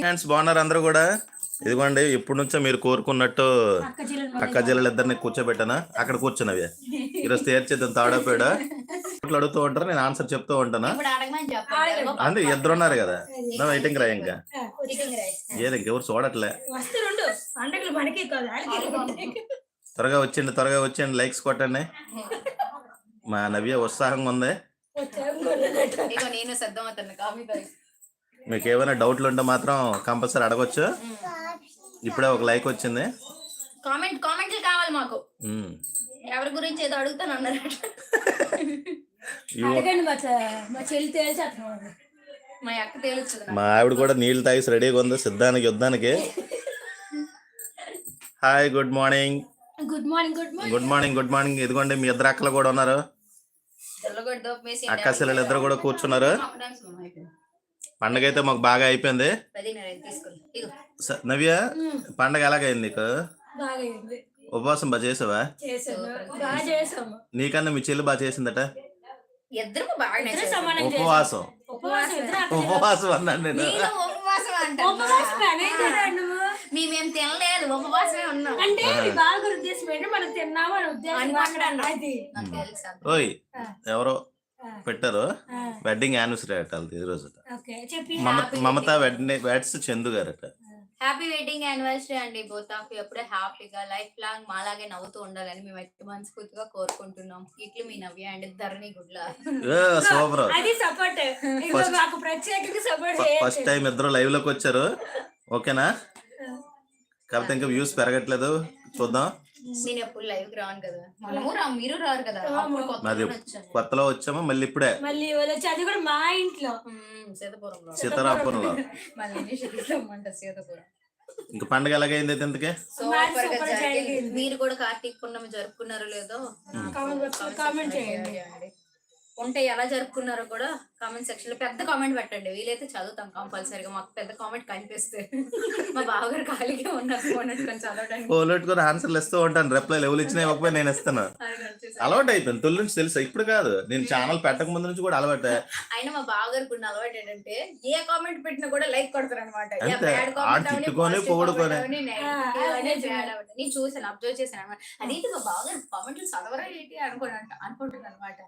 Friends బాగున్నారు అందరూ కూడా. ఇదిగోండి ఇప్పటి నుంచో మీరు కోరుకున్నట్టు అక్క జిల్లా అక్క జిల్లలు ఇద్దరిని కూర్చోబెట్టానా? అక్కడ కూర్చున్నవి ఈరోజు తీర్చేద్దాం తాడాపేడ. ఇట్లా అడుగుతూ ఉంటారు? నేను ఆన్సర్ చెప్తూ ఉంటానా? ఇప్పుడు అడగమని చెప్పండి. అంతే ఇద్దరు ఉన్నారు కదా. నా వెయిటింగ్ రా ఇంకా. ఏది ఇంకెవరు చూడట్లే. త్వరగా వచ్చేయండి త్వరగా వచ్చేయండి లైక్స్ కొట్టండి. మా నవ్య ఉత్సాహంగా ఉంది. నేను సిద్ధం అవుతాను కాఫీ. మీకు ఏమైనా డౌట్లు ఉంటే మాత్రం కంపల్సరీ అడగొచ్చు. ఇప్పుడే ఒక లైక్ వచ్చింది. కామెంట్ కామెంట్లు కావాలి మాకు. ఎవరి గురించి ఏదో అడుగుతాను అన్నారు. మా చె- మా చెల్లి తేల్చేస్తున్నాం మా అక్క తేలుస్తుంది నాకు. మా ఆవిడ కూడా నీళ్ళు తాగేసి రెడీగా ఉంది సిద్ధానికి యుద్ధానికి. Hi good morning. Good morning good morning. Good morning good morning. ఇదిగోండి మీ ఇద్దరు అక్కలు కూడా ఉన్నారు. అక్క చెల్లెలు ఇద్దరు కూడా కూర్చున్నారు. పండగ అయితే మాకు బాగా అయిపోయింది. నవ్య పండగ ఎలాగైంది నీకు? ఉపవాసం బాగా చేసావా? నీకన్నా మీ చెల్లి బాగా చేసిందట ఉపవాసం. ఉపవాసం అన్నాను నేను. మేమేం తినలేదు ఉపవాసమే ఉన్నాం. అంటే బాగా ఉద్దేశం మనం ఉద్దేశం. ఓయ్ ఎవరో పెట్టారు. వెడ్డింగ్ యానివర్సరీ అట ఈ రోజు మమత వెడ్డింగ్ వెడ్స్ చందు గారట. హ్యాపీ వెడ్డింగ్ యానివర్సరీ అండి బోత్ ఆఫ్ ఎప్పుడే హ్యాపీగా లైఫ్ లాంగ్ మాలాగే నవ్వుతూ ఉండాలని మేము అయితే మనస్ఫూర్తిగా కోరుకుంటున్నాం. ఇట్లు మీ నవ్య అండ్ ధరణి గుడ్ల సూపర్. అది సపోర్ట్ ప్రత్యేకంగా సపోర్ట్ ఫస్ట్ టైం ఇద్దరు లైవ్లోకి వచ్చారు. ఓకేనా? కాకపోతే ఇంకా వ్యూస్ పెరగట్లేదు. చూద్దాం. నేను ఎప్పుడు లైవ్కి రాను కదా. మనము రా మీరు రారు కదా. అప్పుడు కొత్తగా మాది వచ్చాను. కొత్తలో వచ్చాము మళ్ళీ ఇప్పుడే. మళ్ళీ వచ్చి అది కూడా మా ఇంట్లో. మ్మ్, సీతపురంలో. సీతారాపురంలో మళ్ళీ సీతపురం. ఇంకా పండగ ఎలాగైంది ఇంతకే? సూపర్గా జరిగింది. జరిగింది. మీరు కూడా కార్తీక్ పున్నమి జరుపుకున్నారో లేదో? కామెంట్ కామెంట్ చేయండి. ఉంటే ఎలా జరుపుకున్నారో కూడా కామెంట్ సెక్షన్లో పెద్ద కామెంట్ పెట్టండి. వీలైతే చదువుతాం కంపల్సరీగా మాకు పెద్ద కామెంట్ కనిపిస్తే మా బావగారు ఖాళీగా ఉన్నారు. ఫోన్ పెట్టుకొని చదవడానికి. ఫోన్ పెట్టుకుని ఆన్సర్లు ఇస్తూ ఉంటాను. రిప్లై ఎవరు ఇచ్చినా ఇవ్వకపోయి నేను ఇస్తాను. అలవాటు అయిపోయింది. తొలి నుంచి తెలుసా? ఇప్పుడు కాదు. నేను ఛానల్ పెట్టక ముందు నుంచి కూడా అలవాటే. అయినా మా బావగారికి ఉన్న అలవాటు ఏంటంటే ఏ కామెంట్ పెట్టినా కూడా లైక్ కొడతారు అనమాట తిట్టుకొని, పొగుడుకొని. నేను చూసాను అబ్జర్వ్ చేశాను అనమాట అదేంటి మా బావగారు కామెంట్లు చదవరా ఏంటి అనుకున్నాను అనుకుంటున్నాను అనమాట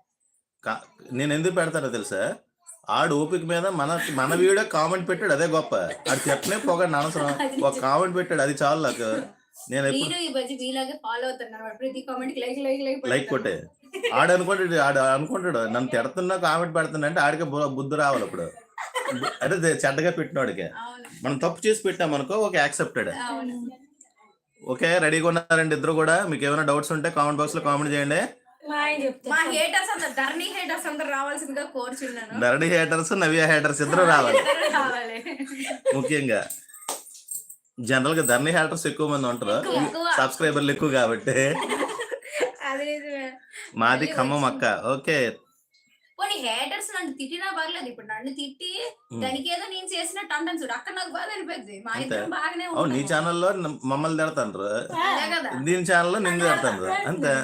నేను ఎందుకు పెడతానో తెలుసా? ఆడు ఓపిక మీద మన మన వీడియో కామెంట్ పెట్టాడు అదే గొప్ప. ఆడు చెప్పనే పోగండి అనవసరం. ఒక కామెంట్ పెట్టాడు అది చాలు నాకు. నేను లైక్ కొట్టే. ఆడు అనుకుంటాడు ఆడు అనుకుంటాడు నన్ను తిడుతున్నా కామెంట్ పెడుతున్నా అంటే ఆడికి బుద్ధి రావాలి ఇప్పుడు అదే చెడ్డగా పెట్టినోడికి మనం తప్పు చేసి పెట్టాం అనుకో ఒక యాక్సెప్టెడ్ ఓకే రెడీగా ఉన్నారండి ఇద్దరు కూడా. మీకు ఏమైనా డౌట్స్ ఉంటే కామెంట్ బాక్స్లో కామెంట్ చేయండి. మా హేటర్స్ అందరు ధరణి హేటర్స్ అందరు రావాల్సిందిగా కోరుచున్నాను. నరడి హేటర్స్ నవ్య హేటర్స్ ఇద్దరు రావాలి. ముఖ్యంగా జనరల్గా ధర్ని హేటర్స్ ఎక్కువ మంది ఉంటారు. సబ్స్క్రైబర్లు ఎక్కువ. కాబట్టి. మాది ఖమ్మం అక్క. ఓకే. పోనీ హేటర్స్ నన్ను తిట్టినా పర్లేదు. ఇప్పుడు నన్ను తిట్టి దానికి ఏదో నేను చేసినట్టు అంటాను చూడు అక్కడ నాకు బాధ అనిపిద్ది. మా. ఇద్దరం బాగానే నీ. ఛానల్లో మమ్మల్ని కదా దీని ఛానల్లో నిన్ను తిడతాండ్రు. అంతే.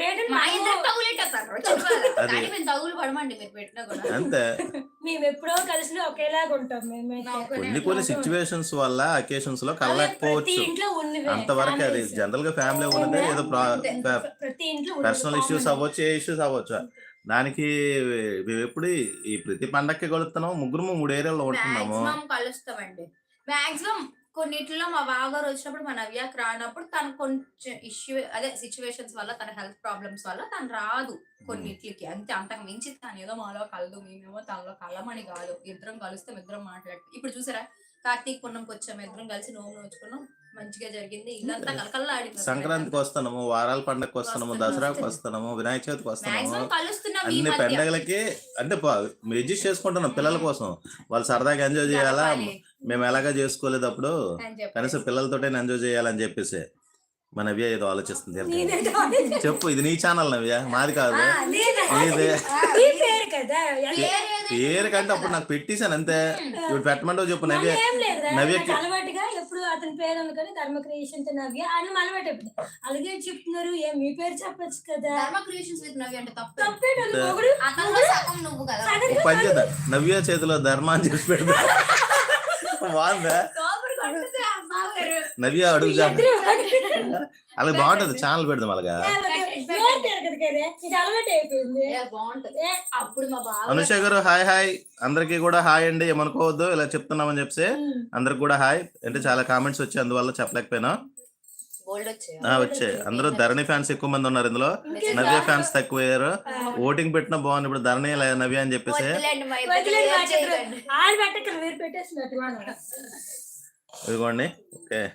మా మేము- ఇద్దరు తగులెట్టేస్తారు చెప్పాలి? అది. కానీ మేము తగులు పడమండి మీరు పెట్టినా కూడా. అంతే. మేము ఎప్పుడో కలిసి ఒకేలాగా ఉంటాం. మేము కొన్ని కొన్ని సిచ్యువేషన్స్ వల్ల అకేషన్స్లో ఇంట్లో ఉన్నవే అంతవరకు అది. జనరల్గా ఫ్యామిలీ ఉన్నదే ఏదో ప్రతి ఇంట్లో ఉన్నవే పర్సనల్ ఇష్యూస్. అవ్వచ్చు ఏ ఇష్యూస్ అవ్వచ్చు. దానికి మేము ఎప్పుడు ఈ ప్రతి పండక్కి కొలుస్తున్నాం ముగ్గురు మూడు ఏరియాలో ఉంటున్నాము. కలుస్తామండి. మాక్సిమం కొన్నిట్లో మా బావగారు వచ్చినప్పుడు మా నవ్యాకి రానప్పుడు తను కొంచెం ఇష్యూ అదే సిచ్యువేషన్స్ వల్ల తన హెల్త్ ప్రాబ్లమ్స్ వల్ల తను రాదు కొన్నిట్లకి. అంతే అంతకు మించి తను ఏదో మాలో కలదు మేమేమో తనలో కలమని కాదు. ఇద్దరం కలుస్తాం ఇద్దరం మాట్లాడు ఇప్పుడు చూసారా? కార్తీక్ పున్నంకి వచ్చాము ఇద్దరం కలిసి నోము నోచుకున్నాం. మంచిగా జరిగింది. ఇల్లంతా కలకల్లాడింది సంక్రాంతికి వస్తున్నాము వారాల పండగకి వస్తున్నాము దసరాకి వస్తున్నాము వినాయక చవితికి వస్తున్నాము. ఈ అన్ని పండగలకి అంటే అడ్జస్ట్ చేసుకుంటున్నాం పిల్లల కోసం. వాళ్ళు సరదాగా ఎంజాయ్ చేయాలా? మేము ఎలాగా చేసుకోలేదు అప్పుడు కనీసం పిల్లలతోటే ఎంజాయ్ చేయాలని చెప్పేసి మన నవ్య ఏదో ఆలోచిస్తుంది చెప్పు ఇది నీ ఛానల్ నవ్య మాది కాదు. నీదే. పేరు కంటే అప్పుడు నాకు పెట్టేశాను అంతే. ఇప్పుడు పెట్టమంటావు చెప్పు నవ్య. ఏం లేదు నవ్యకి నాకు అలవాటుగా ఎప్పుడు అతని పేరు అనుకొని ధర్మ క్రియేషన్ నవ్య ఆయన అలవాటు అయిపోయింది అలాగే చెప్తున్నారు ఏ మీ పేరు చెప్పొచ్చు కదా. ధర్మ క్రియేషన్స్ విత్ నవ్య అంటే తప్పే నువ్వు కదా. చేతిలో ధర్మ అని చెప్పి పెడతా బాగుందా నవ్య అడుగు అలాగే బాగుంటది ఛానల్ పెడదాం అలాగా నోరు తిరగదు కదా ఇది అలవాటు అయిపోయింది ఏ, బాగుంటది ఏ, అప్పుడు మా బావ అనుష గారు హాయ్ హాయ్ అందరికీ కూడా హాయ్ అండి ఏమనుకోవద్దు ఇలా చెప్తున్నామని చెప్పి ఉమ్. అందరికి కూడా హాయ్ అంటే చాలా కామెంట్స్ వచ్చి అందువల్ల చెప్పలేకపోయినా వచ్చాయి? ఆ, వచ్చాయి. అందరూ ధరణి ఫ్యాన్స్ ఎక్కువ మంది ఉన్నారు ఇందులో. నవ్య ఫ్యాన్స్ తక్కువయ్యారు ఓటింగ్ పెట్టినా బాగుంది. ఇప్పుడు ధరణి లే- నవ్య అని చెప్పేసి. ఇదిగోండి. ఓకే.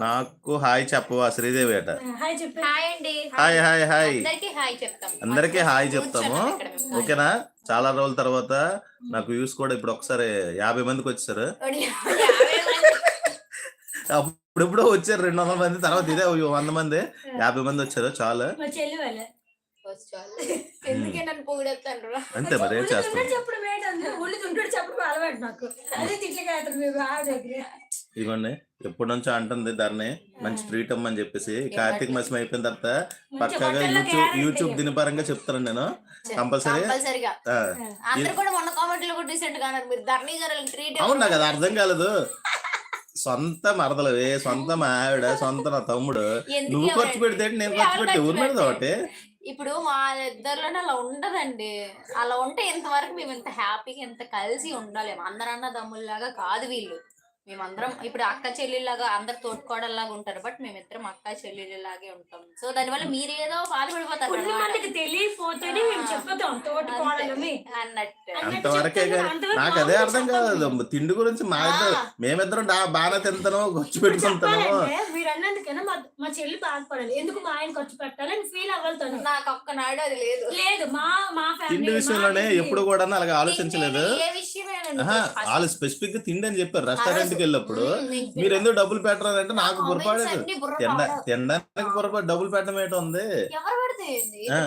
నాకు హాయ్ చెప్పవా శ్రీదేవి అట. హాయ్ చెప్పి. హాయ్ అండి. Hi hi hi. అందరికి హాయ్ చెప్తాం. అందరికీ హాయ్ చెప్తాము. ఓకేనా? చాలా రోజుల తర్వాత నాకు వ్యూస్ కూడా ఇప్పుడు ఒకసారి యాభై మందికి వచ్చారు యాభై మంది. అప్పుడు ఎప్పుడో వచ్చారు రెండు వందల మంది తర్వాత ఇదే వంద మంది. యాభై మంది వచ్చారు చాలు. అంతే మరి ఏం చేస్తాం? ఇదిగోండి ఎప్పటి నుంచో అంటుంది ధరణి మంచి ట్రీట్ అమ్మని చెప్పేసి. కార్తీక మాసం అయిపోయిన తర్వాత పక్కగా యూట్యూబ్. యూట్యూబ్ దినపరంగా చెప్తాను నేను. కంపల్సరీ. కంపల్సరిగా. ఆ, అందరు కూడా మొన్న కామెంట్లో కూడా రీసెంట్గా అన్నారు. మీరు ధర్నీ గారు ట్రీట్ అవును నాకు అది అర్థం కాలేదు. సొంత మరదలవే సొంత మా ఆవిడ సొంత నా తమ్ముడు నువ్వు ఖర్చు పెడితే నేను ఖర్చు పెట్టి ఊరి మీద ఒకటి. ఇప్పుడు మా ఇద్దరిలోనే అలా ఉండదండి. అలా ఉంటే ఇంతవరకు మేము ఇంత హ్యాపీగా ఇంత కలిసి ఉండలేము అందరన్న దమ్ముల్లాగా కాదు వీళ్ళు. మేమందరం ఇప్పుడు అక్క చెల్లెళ్ళలాగా అందరు తోడుకోవడంలాగా ఉంటారు. బట్ మేమిద్దరం అక్క చెల్లెళ్ళలాగే ఉంటాం. సో దానివల్ల మీరు ఏదో బాధపడిపోతారు తెలియకపోతేనే మేము చెప్పుతాం అన్నట్టు. అంతవరకే నాకు అదే అర్థం. కాదు. తిండి గురించి మా ఇద్దరు మేమిద్దరం బాగా తింటాను ఖర్చు మీరు అన్నందుకైనా మా చెల్లి బాధపడాలి. ఎందుకు మా ఆయన ఖర్చు పెట్టాలి అని ఫీల్ అవ్వాలి నాకు ఒక్కనాడు అది లేదు. లేదు మా మా తిండి విషయంలోనే ఎప్పుడు కూడా అలాగ ఆలోచించలేదు. వాళ్ళు స్పెసిఫిక్గా తిండి అని చెప్పారు రెస్టారెంట్కి వెళ్ళినప్పుడు. మీరు ఎందుకు డబ్బులు పెట్టరారంటే నాకు పాడవు. తినడానికి పొరపాటు డబ్బులు పెట్టడం ఏంటో ఉంది. పడితే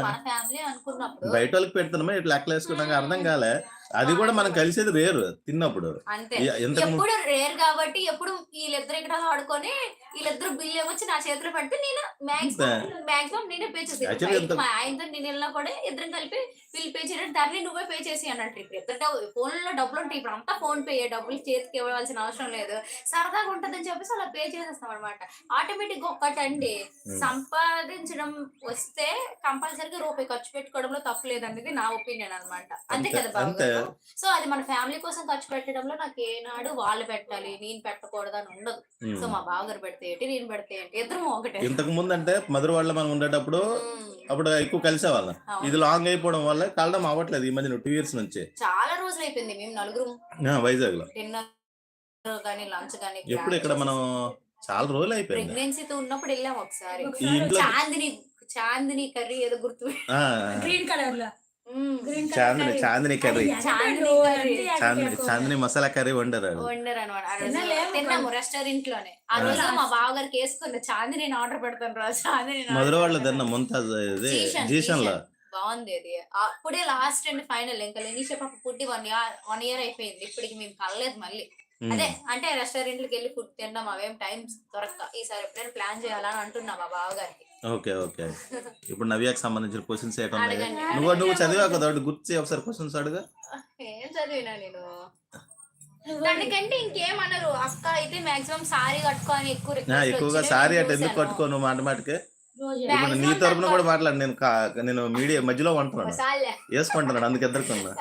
మన ఫ్యామిలీ అనుకున్నప్పుడు. బయట వాళ్ళకి పెడుతున్నామే? ఇట్లా లెక్కలు వేసుకున్నాక అర్థం కాలే. అది కూడా మనం కలిసేది వేరు తిన్నప్పుడు. అంతే. ఎప్పుడు రేర్ కాబట్టి ఎప్పుడు వీళ్ళిద్దరు ఇక్కడ ఆడుకొని వీళ్ళిద్దరు బిల్ ఏమొచ్చి నా చేతిలో పెడితే నేను మాక్సిమం మాక్సిమం నేనే పే చేసి Actually ఎంత- మా ఆయనతో నేను వెళ్ళినా కూడా ఇద్దరం కలిపి వీళ్ళు పే చేయడం దాన్ని నువ్వే పే చేసి అన్నట్టు ఇప్పుడు ఇద్దరు ఫోన్లో డబ్బులు ఉంటాయి. ఇప్పుడు అంతా ఫోన్ పే డబ్బులు చేతికి ఇవ్వాల్సిన అవసరం లేదు. సరదాగా ఉంటదని చెప్పేసి అలా పే చేసేస్తాం అనమాట ఆటోమేటిక్ ఒక్కటండి. సంపాదించడం వస్తే కంపల్సరీగా రూపాయి ఖర్చు పెట్టుకోవడంలో తప్పు లేదనేది నా ఒపీనియన్ అన్నమాట. అంతే అంతే, కదా బాబు గారు? సో అది మన ఫ్యామిలీ కోసం ఖర్చు పెట్టడంలో నాకు ఏనాడు వాళ్ళు పెట్టాలి నేను పెట్టకూడదు అని ఉండదు. సో మా బావగారు పెడితే ఏంటి నేను పెడితే ఏంటి ఇద్దరు ఒకటే. ఇంతకు ముందు అంటే మధుర వాళ్ళ మనం ఉండేటప్పుడు. అప్పుడు ఎక్కువ కలిసేవాళ్ళం. అవును. ఇది లాంగ్ అయిపోవడం వల్ల కలడం అవ్వట్లేదు ఈ మధ్య టూ ఇయర్స్ నుంచి. చాలా రోజులు అయిపోయింది మేము నలుగురు. వైజాగ్లో డిన్నర్ కానీ లంచ్ కానీ ఎప్పుడు ఇక్కడ మనం చాలా రోజులు అయిపోయింది ప్రెగ్నెన్సీతో ఉన్నప్పుడు వెళ్ళాం ఒకసారి. చాందిని చాందిని కర్రీ ఏదో గుర్తు ఆ, గ్రీన్ కలర్లో చాందిని చాందిని కర్రీ. చాందిని. చాందిని మసాలా కర్రీ వండారు. వండర్ అనమాట. తిన్నాము రెస్టారెంట్లోనే ఆ. రోజు మా బావగారికి వేసుకున్న చాందిని ఆర్డర్ పెడతాను రా చాందిని మధుర వాళ్ళ తిన్న ముంతాజ్ ఇది జీషన్, లో. బాగుంది అది అప్పుడే లాస్ట్ అండ్ ఫైనల్ ఇంకా లెనీష పాప పుట్టి వన్ ఇయర్ వన్ ఇయర్ అయిపోయింది. ఇప్పటికి మేము కలలేదు మళ్ళీ. అదే అంటే రెస్టారెంట్లకు వెళ్ళి ఫుడ్ తినడం అవేం టైం దొరక్క. ఈసారి ఎప్పుడైనా ప్లాన్ చేయాలని అంటున్నా మా బావగారికి. Okay okay. ఇప్పుడు నవ్యాకి సంబంధించిన క్వశ్చన్స్ ఏంటో ఉన్నాయి? నువ్వు నువ్వు. చదివా కదా ఒకటి గుర్తు చేయి ఒకసారి క్వశ్చన్స్ అడుగు. ఏం చదివినా నేను? దానికంటే ఇంకేమన్నారు అక్క అయితే మాక్సిమం సారీ కట్టుకొని ఎక్కువ ఎక్కువగా సారీ అంటే ఎందుకు. కట్టుకోను మాట మాటకి? ఇప్పుడు నీ తరపున కూడా. మాట్లాడు నేను కా- నేను మీడియా మధ్యలో ఉంటున్నాను. వేసుకుంటున్నాడు అందుకు ఇద్దరుకున్నా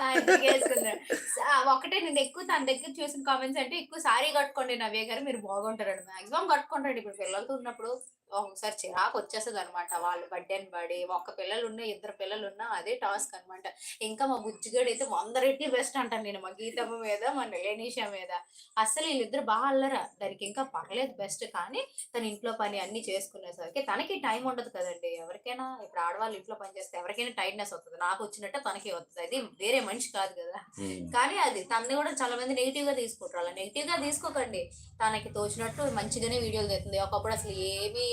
ఒకటే నేను ఎక్కువ తన దగ్గర చూసిన కామెంట్స్ అంటే ఎక్కువ సారీ కట్టుకోండి నవ్య గారు మీరు బాగుంటారు మాక్సిమం కట్టుకుంటాడు ఇప్పుడు పిల్లలతో ఉన్నప్పుడు. ఒకసారి చిరాకు వచ్చేస్తుంది అనమాట వాళ్ళు బర్త్డేని పడి ఒక్క పిల్లలు ఉన్నా ఇద్దరు పిల్లలు ఉన్నా అదే టాస్క్ అన్నమాట. ఇంకా మా బుజ్జిగాడు అయితే వంద రెట్లు బెస్ట్ అంటాను నేను. మా గీతమ్మ మీద మా లేనీషా మీద. అసలు వీళ్ళిద్దరు బాగా అల్లరా. దానికి ఇంకా పర్లేదు బెస్ట్ కానీ తన ఇంట్లో పని అన్ని చేసుకునేసరికి తనకి టైం ఉండదు కదండి. ఎవరికైనా ఇప్పుడు ఆడవాళ్ళు ఇంట్లో పని చేస్తే ఎవరికైనా టైట్నెస్ వస్తుంది. నాకు వచ్చినట్టే తనకి వస్తుంది. అది వేరే మనిషి కాదు కదా. ఉమ్. కానీ అది. తనని కూడా చాలా మంది నెగిటివ్గా తీసుకుంటారు. అలా నెగిటివ్గా తీసుకోకండి. తనకి తోచినట్టు మంచిగానే వీడియోలు తెస్తుంది. ఒకప్పుడు అసలు ఏమి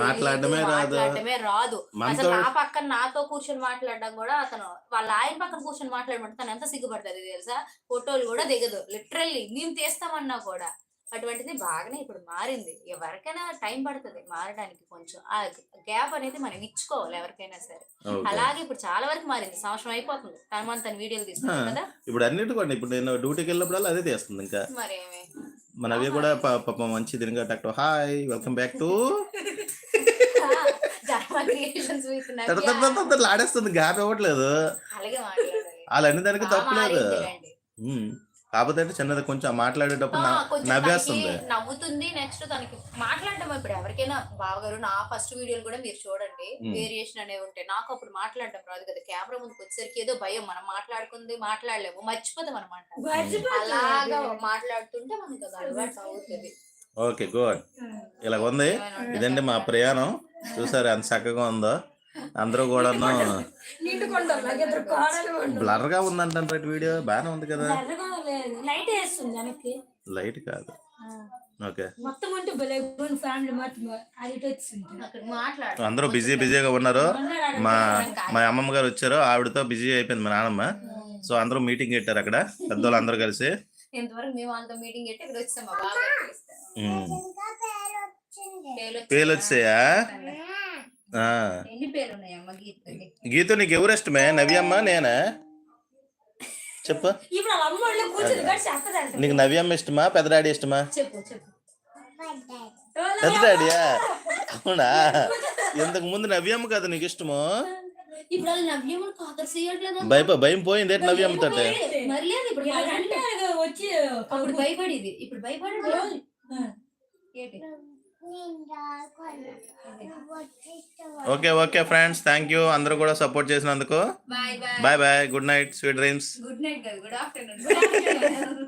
మాట్లాడడమే తెలీదు, రాదు. అసలు నా పక్కన నాతో కూర్చొని మాట్లాడడం కూడా అతను వాళ్ళ ఆయన పక్కన కూర్చొని మాట్లాడమంటే తను ఎంత సిగ్గుపడుతుంది తెలుసా? ఫోటోలు కూడా దిగదు. లిటరల్లీ మేము తీస్తామన్నా కూడా. అటువంటిది బాగానే ఇప్పుడు మారింది. ఎవరికైనా టైం పడుతుంది మారడానికి కొంచెం. ఆ గ్యాప్ అనేది మనం ఇచ్చుకోవాలి ఎవరికైనా సరే. అలాగే ఇప్పుడు చాలా వరకు మారింది. సంవత్సరం అయిపోతుంది. తన మన తన వీడియోలు తీసుకుంటాం ఆ. కదా. ఇప్పుడు అన్నిటికోండి ఇప్పుడు నేను డ్యూటీకి వెళ్ళినప్పుడల్లా అదే చేస్తుంది ఇంకా. మరేమి? మన అవి కూడా పాపం మంచి దీనిగా doctor hi welcome back to. ఆడేస్తుంది gap ఇవ్వట్లేదు. అలాగే దానికి తప్పలేదు. కాకపోతే అంటే చిన్నది కొంచెం మాట్లాడేటప్పుడు నవ్వేస్తుంది. నవ్వుతుంది. నెక్స్ట్ తనకి మాట్లాడటం ఇప్పుడు ఎవరికైనా బావగారు నా ఫస్ట్ వీడియోలు కూడా మీరు చూడండి. వేరియేషన్ అనేవి ఉంటాయి. నాకు అప్పుడు మాట్లాడటం రాదు కదా. కెమెరా ముందుకు వచ్చేసరికి ఏదో భయం. మనం మాట్లాడుకుంది మాట్లాడలేము. మర్చిపోతాం అనమాట అలాగా మాట్లాడుతుంటే మనకి అది అలవాటు అవుతుంది. Okay good. ఇలా ఉంది ఇదండి మా ప్రయాణం. చూసారు ఎంత చక్కగా ఉందో. అందరూ ఉండు. బ్లర్గా ఉందంటే వీడియో బాగానే ఉంది కదా? లైట్ వేస్తుంది వెనక్కి. లైట్ కాదు. ఓకే. మొత్తం ఫ్యామిలీ మాట్లాడు. అందరూ బిజీ బిజీగా ఉన్నారు. మా మా అమ్మమ్మ గారు వచ్చారు ఆవిడతో బిజీ అయిపోయింది మా నాన్నమ్మ. సో అందరూ మీటింగ్ పెట్టారు అక్కడ పెద్దోళ్ళు అందరూ కలిసి. ఇంతవరకు మేము మీటింగ్ పెట్టి ఇక్కడ. పేర్లు వచ్చాయా? గీత నీకు ఎవరు ఇష్టమే నవ్యమ్మ నేనా? చెప్పు. నీకు నవ్యమ్మ ఇష్టమా? పెద్ద డాడీ ఇష్టమా? చెప్పు చెప్పు. పెద్ద డాడీయా అవునా? ఇంతకు ముందు నవ్యమ్మ కదా నీకు ఇష్టము? భయప భయం పోయింది ఏంటి వచ్చి అప్పుడు భయపడేది. ఇప్పుడు భయపడేది. ఏంటి? Okay okay friends thank you అందరూ కూడా సపోర్ట్ చేసినందుకు. Bye bye good night sweet dreams good night good afternoon